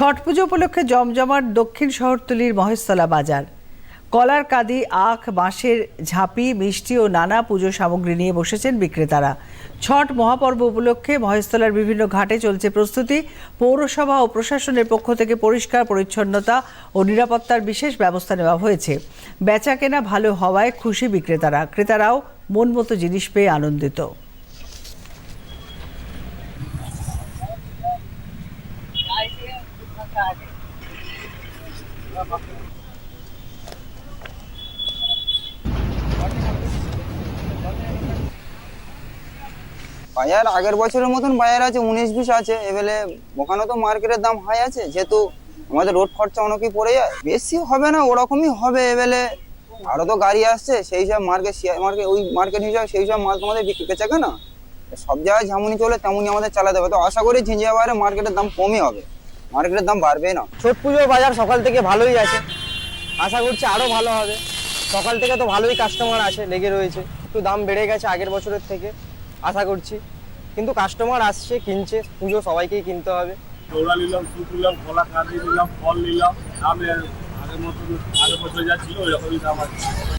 ছট পুজো উপলক্ষে জমজমাট দক্ষিণ শহরতলির মহেশতলা বাজার। কলার কাদি, আখ, বাঁশের ঝাঁপি, মিষ্টি ও নানা পুজো সামগ্রী নিয়ে বসেছেন বিক্রেতারা। ছট মহাপর্ব উপলক্ষে মহেশতলার বিভিন্ন ঘাটে চলছে প্রস্তুতি। পৌরসভা ও প্রশাসনের পক্ষ থেকে পরিষ্কার পরিচ্ছন্নতা ও নিরাপত্তার বিশেষ ব্যবস্থা নেওয়া হয়েছে। বেচাকেনা ভালো হওয়ায় খুশি বিক্রেতারা। ক্রেতারাও মন মতো জিনিস পেয়ে আনন্দিত। বাজার আগের বছরের মতন বাজার আছে, উনিশ বিশ আছে। এবারে ওখানে তো মার্কেটের দাম হাই আছে। যেহেতু আমাদের রোড খরচা অনেকই পড়ে যায়, বেশি হবে না, ওরকমই হবে। এবারে আরও তো গাড়ি আসছে, সেই সব মার্কেট শেয়ার মার্কেট ওই মার্কেট হিসাবে সেই সব মাল তোমাদের বিক্রি বেচা কেনা? সব জায়গায় যেমনই চলে, তেমনই আমাদের চালাতে হবে। তো আশা করি ঝিঞ্জিয়া বাজারে মার্কেটের দাম কমই হবে। মার্কেটের দাম বাড়বে না। ছট পুজোর বাজার সকাল থেকে ভালোই আছে। আশা করছি আরও ভালো হবে। সকাল থেকে তো ভালোই কাস্টমার আছে লেগে রয়েছে। একটু দাম বেড়ে গেছে আগের বছরের থেকে, আশা করছি। কিন্তু কাস্টমার আসছে, কিনছে, পুজো সবাইকেই কিনতে হবে। ফল নিলাম আগের আগের বছর যা ছিল, ওই রকমই দাম আছে।